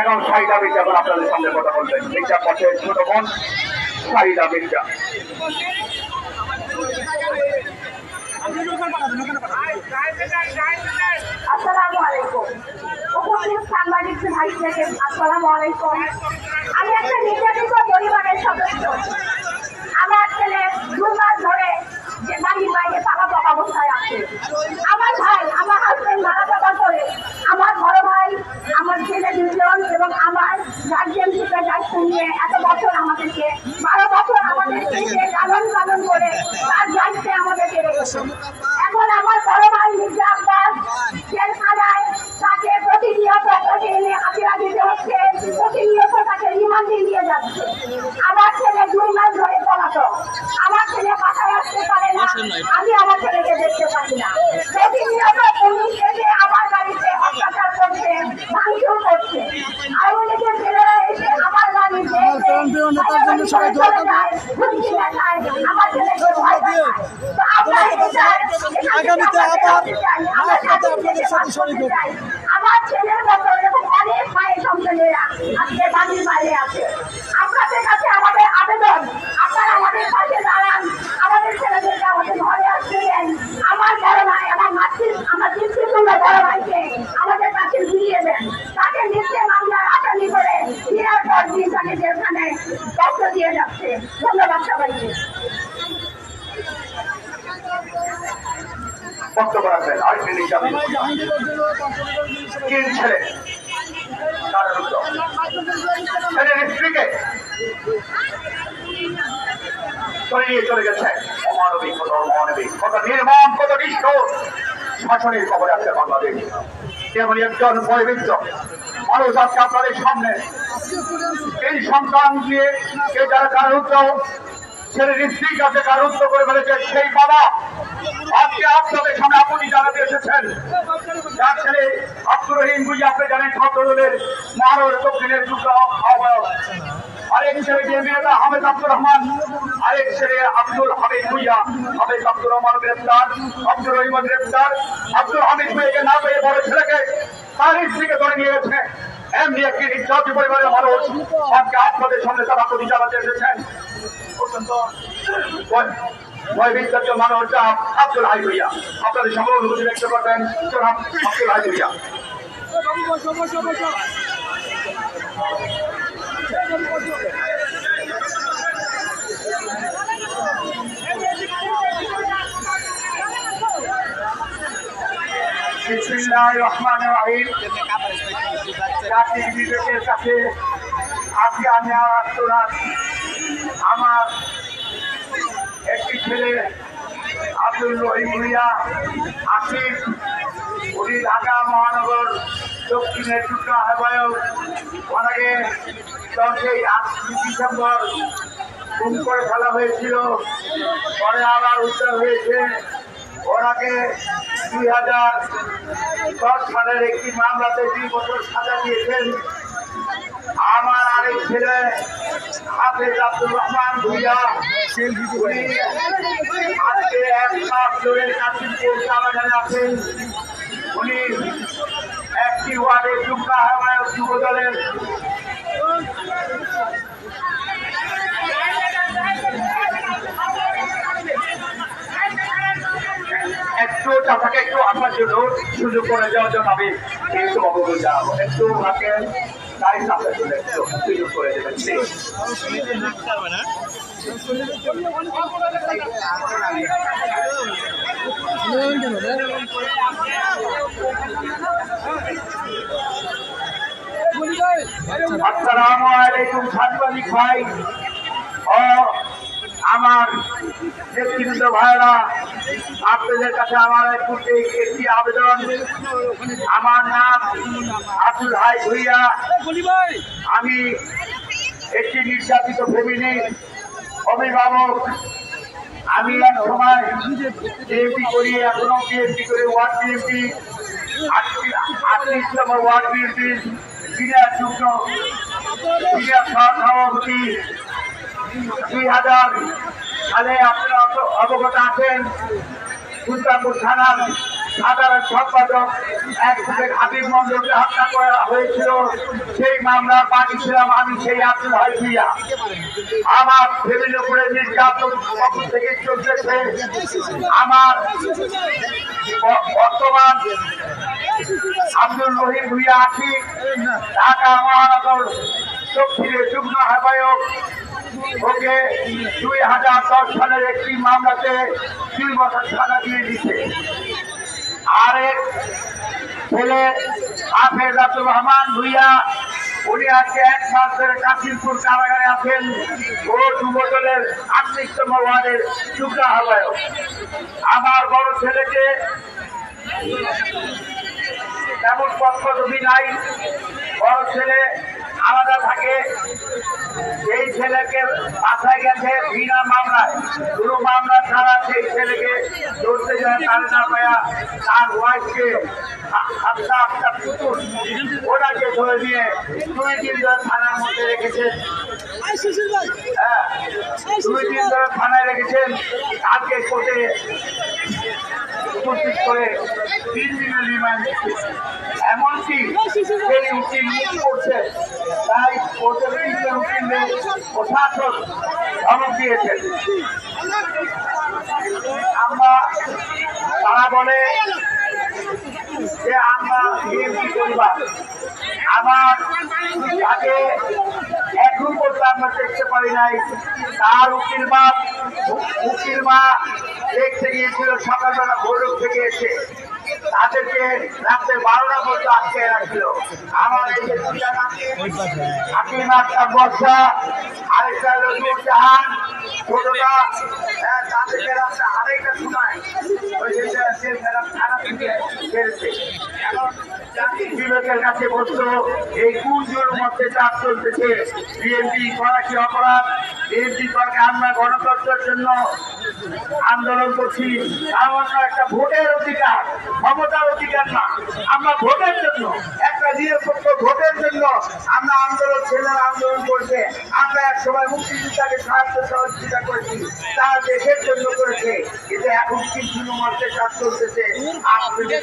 এখন সাইদা মির্জা এখন আপনাদের সামনে কথা বলবেন। মির্জা পথে ছোট বোন সাইদা মির্জা। ভাই আসসালামু আলাইকুম। আমি একটা নির্যাতিত পরিবারের সদস্য। আমার ছেলে দু মাস ধরে যে বাড়ির বাইরে পাকা অবস্থায় আছে। আমার ছেলে দুই মাস ধরে পলাতক। আমার ছেলে বাসায় আসতে পারে না। আমি আমার ছেলেকে দেখতে পারি না। প্রতিনিয়ত পুলিশ এসে আমার বাড়িতে অত্যাচার করছে ভাঙচুর করছে আওয়ামী লীগের ছেলেরা এসে আমার বাড়িতে প্রাণপ্রিয় নেতার জন্য সবাই হুমকি দেখায় আমার ছেলেকে ভয় দেখায় তো আপনারা এটার- আগামীতে আবার আপনাদের সাথে হব। আমার ছেলের মতো এরকম অনেক মায়ের সন্তানেরা আজকে বাড়ির বাইরে আছে আপনাদের কাছে আমাদের আবেদন আপনারা আমাদের পাশে দাঁড়ান আমাদের ছেলেদেরকে আমাদের ঘরে আসতে দেন আমার বড় ভাই আমার মাতৃ আমার পিতৃতুল্য বড় ভাইকে আমাদের কাছে ফিরিয়ে দেন তাকে মিথ্যে মামলার আসামি করে দিনের পর দিন তাকে যেখানে কষ্ট দিয়ে যাচ্ছে ধন্যবাদ সবাইকে রাখবেন আরেকটি নির্যাতিত তিন ছেলে কারারুদ্ধ ছেলের স্ত্রীকে ধরে নিয়ে চলে গেছে। অমানবিক কত অমানবিক কত নির্মম কত নিষ্ঠুর। শাসনের খবর আছে বাংলাদেশ। তেমনি একজন বয়বৃদ্ধ মানুষ আজকে আপনাদের সামনে। এই সন্তান দিয়ে কে যারা কারারুদ্ধ ছেলের স্ত্রীর কাছে কারারুদ্ধ করে ফেলেছে সেই বাবা। আজকে আপনাদের সামনে আপনি জানাতে এসেছেন, যার ছেলে আব্দুর রহিম বুঝি আপনি জানেন ছাত্রদলের মহানগর দক্ষিণের যুদ্ধ আহ্বায়ক। আরেক ছেলে নেতা হামেদ আব্দুর রহমান। আরেক ছেলে আব্দুল হামিদ ভুইয়া। হামেদ আব্দুর রহমান গ্রেপ্তার, আব্দুর রহিম গ্রেপ্তার। আব্দুল হামিদ ভুইয়াকে না পেয়ে বড় ছেলেকে তার স্ত্রীকে ধরে নিয়ে গেছে। এমনি একটি নির্যাতি পরিবারের মানুষ আজকে আপনাদের সামনে তারা প্রতি জানাতে এসেছেন। অত্যন্ত একজন মানুষ, যা আব্দুল হাই ভুইয়া আপনাদের সকল অনুভূতি ব্যক্ত করবেন। আব্দুল হাই ভুইয়া রহমানির রহিম জাতির বিবেকের কাছে আজকে আমি আমার আমার একটি ছেলে, আব্দুল রহিম ভুইয়া আসিফ উনি ঢাকা মহানগর দক্ষিণের যুদ্ধ আহ্বায়ক ওনাকে দশই আটই ডিসেম্বর গুম করে ফেলা হয়েছিল। পরে আবার উদ্ধার হয়েছে। ওনাকে দুই হাজার দশ সালের একটি মামলাতে দুই বছর সাজা দিয়েছেন। আমার আরেক ছেলে, হাফেজ আব্দুর রহমান ভুইয়া আজকে এক মাস ধরে কাশিমপুর চালাগানে আছেন। উনি একটি ওয়ার্ডের যুব দলের একটু একটু আসার জন্য সুযোগ করে দেওয়ার জন্য আমি একটু অবগত জানাব। একটু সুযোগ করে দেবেন প্লিজ আসসালামু আলাইকুম সাংবাদিক ভাই। ও আমার নেতৃবৃন্দ ভাইরা আপনাদের কাছে আমার একটু আবেদন। আমার নাম আব্দুল হাই ভুইয়া। আমি একটি নির্যাতিত ফ্যামিলি অভিভাবক। আমি এক সময় বিএনপি করি, এখনও বিএনপি করে, ওয়ার্ড বিএনপি আটত্রিশ নম্বর ওয়ার্ড বিএনপি সিনিয়র যুগ্ম, সিনিয়র সভাপতি দুই হাজার। সালে আপনারা অবগত আছেন। সুলতানপুর থানার সাধারণ সম্পাদক এক থেকে হাবিব মন্ডলকে হত্যা করা হয়েছিল। সেই মামলার বাদী ছিলাম আমি, সেই আব্দুল হাই ভুইয়া আমার ফ্যামিলির উপরে নির্যাতন থেকে চলতেছে? আমার বর্তমান আব্দুল রহিম ভুইয়া আছি, ঢাকা মহানগর দক্ষিণের যুগ্ম আহ্বায়ক। ওকে, দুই হাজার দশ সালের একটি মামলাতে দুই বছর সাজা দিয়ে দিচ্ছে আরেক ছেলে, হাফেজ আব্দুর রহমান ভুইয়া, উনি আজকে এক মাস ধরে কাশিমপুর কারাগারে আছেন ও যুবদলের আটত্রিশতম ওয়ার্ডের যুগ্ম আহ্বায়ক। আমার বড় ছেলেকে তেমন পক্ষ পক্ষদবি নাই, বড় ছেলে আলাদা থাকে। সেই ছেলেকে বাসায় গেছে বিনা মামলায়। কোনো মামলা ছাড়া সেই ছেলেকে ধরতে যায় তার না পায়া তার ওয়াইফকে আস্তা আস্তা পুতুল ওনাকে ধরে নিয়ে দুই দিন ধরে থানার মধ্যে রেখেছেন। হ্যাঁ দুই দিন ধরে থানায় রেখেছেন। আজকে কোর্টে উপস্থিত করে তিন দিনের রিমান্ড এমনকি সেই উকিল করছে, তাই তিনজন উকিলদের প্রশাসন ধমক দিয়েছেন আমরা তারা বলে যে আমরা বিএনপি পরিবার। আমার তাকে আমরা দেখতে পারি নাই। তার উকিল মা উকিল মা দেখতে গিয়েছিল সকালবেলা ভৈরব থেকে এসে। তাদেরকে রাত্রে বারোটা পর্যন্ত আটকে রাখছিল আমার এই যে হাকিম আক্তার বর্ষা আরেকটা হলো জাহান ছোটটা হ্যাঁ, তাদেরকে রাত্রে আড়াইটা সময় ওই যে সে ম্যাডাম থানা থেকে বেরোছে এখন জাতির বিবেকের কাছে বসতো এই কুঞ্জোর মধ্যে চাপ চলতেছে। বিএনপি করা কি অপরাধ? বিএনপি করাকে আমরা গণতন্ত্রের জন্য আন্দোলন করছি। সামান্য একটা ভোটের অধিকার, ক্ষমতার অধিকার না। আমরা ভোটের জন্য, একটা নিরপেক্ষ ভোটের জন্য আমরা আন্দোলন, ছেলেরা আন্দোলন করছে। আমরা এক সময় মুক্তিযোদ্ধাকে সাহায্য সহযোগিতা করেছি, তারা দেশের জন্য করেছে। কিন্তু এখন কিছু মধ্যে কাজ চলতেছে? আপনাদের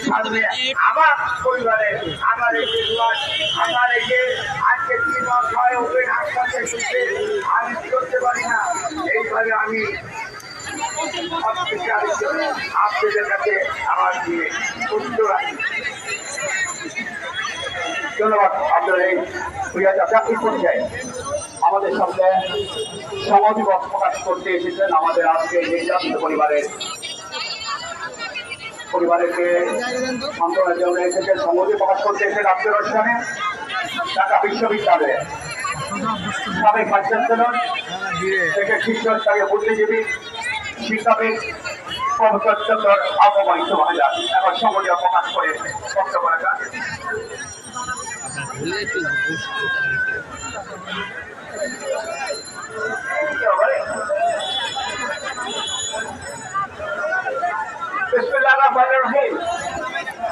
আমার পরিবারে আমার এই যে আমার এই যে আজকে তিন মাস হয় ওপেন হাসপাতালে শুনছে আমি করতে পারি না? এইভাবে আমি আপনাদের কাছে আমার দিয়ে ধন্যবাদ আপনার এই এই পর্যায়ে আমাদের প্রকাশ করতে এসেছেন আমাদের আজকে নির্যাতিত পরিবারের পরিবারকে এসেছেন প্রকাশ করতে এসে রাজ্যের অনুষ্ঠানে ঢাকা বিশ্ববিদ্যালয়ে। সাবেক ভাইস চ্যান্সেলর থেকে শিক্ষক বুদ্ধিজীবী, শিক্ষাবিদ, প্রফেসর চন্দ্র মহিলা এখন সমাধি প্রকাশ করে বক্তব্য রাখা।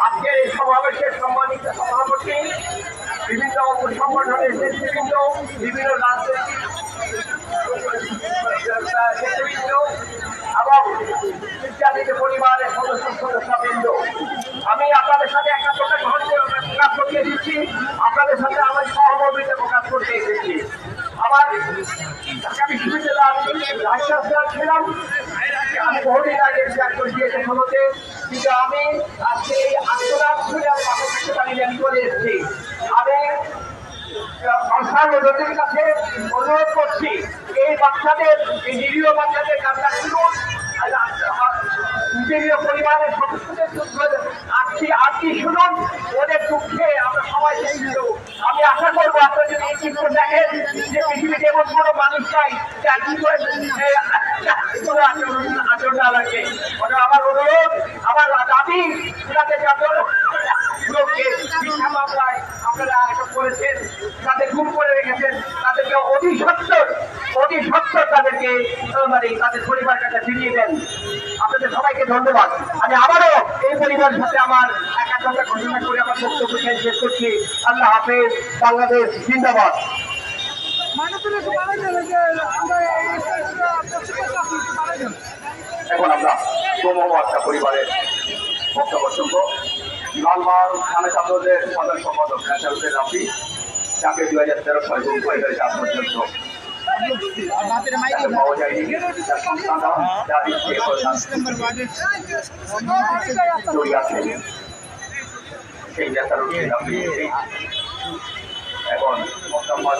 আজকের এই সমাবেশের সম্মানিত সভাপতি বিভিন্ন সংগঠনের নেতৃবৃন্দ বিভিন্ন রাজনৈতিক নেতৃবৃন্দ এবং বিদ্যাপীঠ পরিবারের সদস্য সদস্যবৃন্দ আমি আপনাদের সাথে একটা কথা গ্রহণ করে প্রকাশ করতে দিচ্ছি আপনাদের সাথে আমার সহমর্মিতা প্রকাশ করতে এসেছি আমার ঢাকা বিশ্ববিদ্যালয়ে আমি রাজশাস্ত্র ছিলাম আমি বহুদিন আগে ত্যাগ করে দিয়েছে ক্ষমতে কিন্তু আমি আজকে এই আত্মরাত ছুড়ে আমি পাশে থাকতে পারিনি আমি চলে এসেছি। আমি সংস্থার কাছে অনুরোধ করছি, এই বাচ্চাদের, এই নিরীহ বাচ্চাদের কান্না শুনুন। নিরীহ পরিবারের সদস্যদের আজকে আজকে শুনুন? ওদের দুঃখে আমরা সবাই আমি আশা করব আপনারা যদি এই চিত্র দেখেন যে পৃথিবীতে এমন কোনো মানুষ নাই যে আজকে তাদের গুম করে রেখেছেন তাদেরকে অতি সত্তর অতি সত্তর তাদেরকে তাদের পরিবার কাছে দেন আপনাদের সবাইকে ধন্যবাদ। আমি আবারও এই সাথে আমার একাত্মতা ঘোষণা করে আমার বক্তব্য করছি। আল্লাহ হাফেজ, বাংলাদেশ জিন্দাবাদ। এখন আমরা সোমবার্তা পরিবারের বক্তব্য শুনব। লালমাল থানা ছাত্রদের সাধারণ সম্পাদক ন্যাশনাল রাফি, যাকে দুই হাজার তেরো সালে গুম করে ফেলেছে বাপের পাওয়া যায়নি। যার ইচ্ছে জড়িয়ে আছে। সেই রাফি। এখন মোহাম্মদ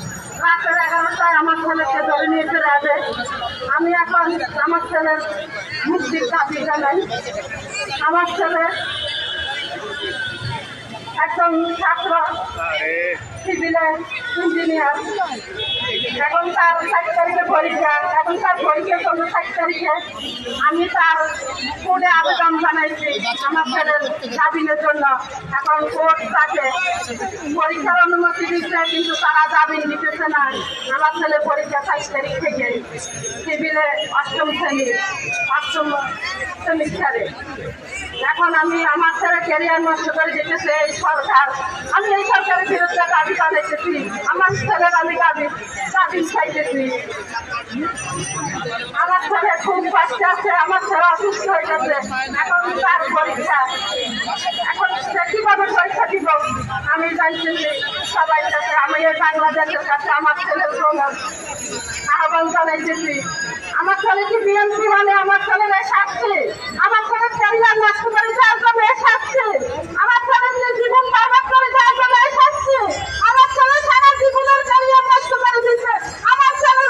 এগারোটায় আমার ছেলেকে ধরে নিয়ে চলে আসে। আমি এখন আমার ছেলের মুক্তির দাবি জানাই। আমার ছেলে একদম ছাত্র। সিভিলে ইঞ্জিনিয়ার। এখন তার ষাট তারিখে পরীক্ষা, এখন তার পরীক্ষা চলবে ষাট তারিখে। আমি তার কোর্টে আবেদন জানাইছি আমার ছেলের জামিনের জন্য। এখন কোর্ট তাকে পরীক্ষার অনুমতি দিচ্ছে, কিন্তু তারা জামিন দিতেছে না। আমার ছেলে পরীক্ষা ষাট তারিখ থেকে সিভিলে অষ্টম শ্রেণির অষ্টম সেমিস্টারে এখন আমি আমার ছেলে ক্যারিয়ার নষ্ট করে যেতেছে, এই সরকার। আমি এই সরকারের বিরুদ্ধে দাবি জানাইতেছি, আমার ছেলের আমি দাবি দাবি চাইতেছি। আমার ছেলে খুব কষ্ট আছে, আমার ছেলে অসুস্থ হয়ে গেছে। এখন তার পরীক্ষা। এখন সে কীভাবে পরীক্ষা দিব? আমি জানতেছি সবাই কাছে, আমি এই বাংলাদেশের কাছে আমার ছেলের জন্য আহ্বান জানাইতেছি। আমার ছেলে কি বিএনপি মানে? আমার ছেলের এই শাস্তি আমার ছেলের ক্যারিয়ার নষ্ট করে যাওয়ার জন্য এই আমার ছেলের যে জীবন বরবাদ করে যাওয়ার জন্য এই আমার ছেলে সারা জীবনের ক্যারিয়ার নষ্ট করে দিচ্ছে আমার ছেলের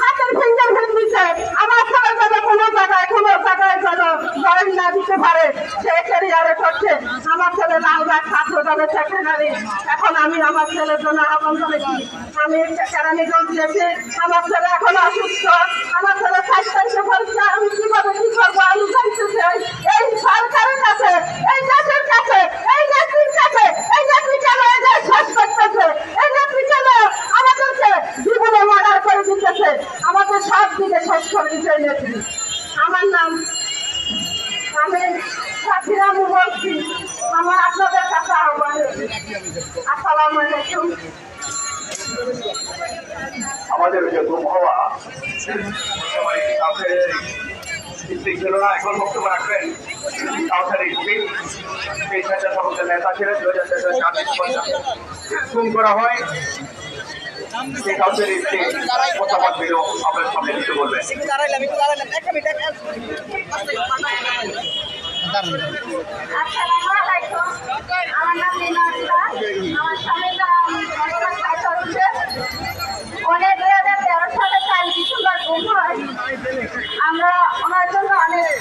হাতের ফিঙ্গার প্রিন্ট দিচ্ছে আমার ছেলে যেন কোনো জায়গায় কোনো জায়গায় যেন জয়েন না দিতে পারে, সে ক্যারিয়ারে করছে আমার ছেলে লালবাগ ছাত্র দলের সেক্রেটারি এখন আমি আমার ছেলের জন্য আহ্বান করেছি আমি কেরানীগঞ্জ গেছি। আমার ছেলে এখন অসুস্থ। আমার ছেলে তারিখে পরীক্ষা, আমি কীভাবে কি করব? আমি জানতে এই সরকারের কাছে, এই দেশের কাছে, এই নেত্রীর কাছে, এই নেত্রী কেন এদের শেষ করতেছে? এই নেত্রী কেন আমাদেরকে জীবনে মার্ডার করে দিতেছে? আমাদের সব দিকে শেষ করে দিচ্ছে নেত্রী। আমার নাম আমি সাথীরামু বলছি আমার আপনাদের কাছে আহ্বান আসসালামু আলাইকুম। আমাদের যে গুম হওয়া এখন বক্তব্য রাখবেন। নেতা ছিলেন দু হাজার গুম করা হয় সেই মতামত দিল আপনার সামনে কিছু বলবেন। একটু দাঁড়াইলাম একটু দাঁড়াইলাম। আমরা ওনার জন্য অনেক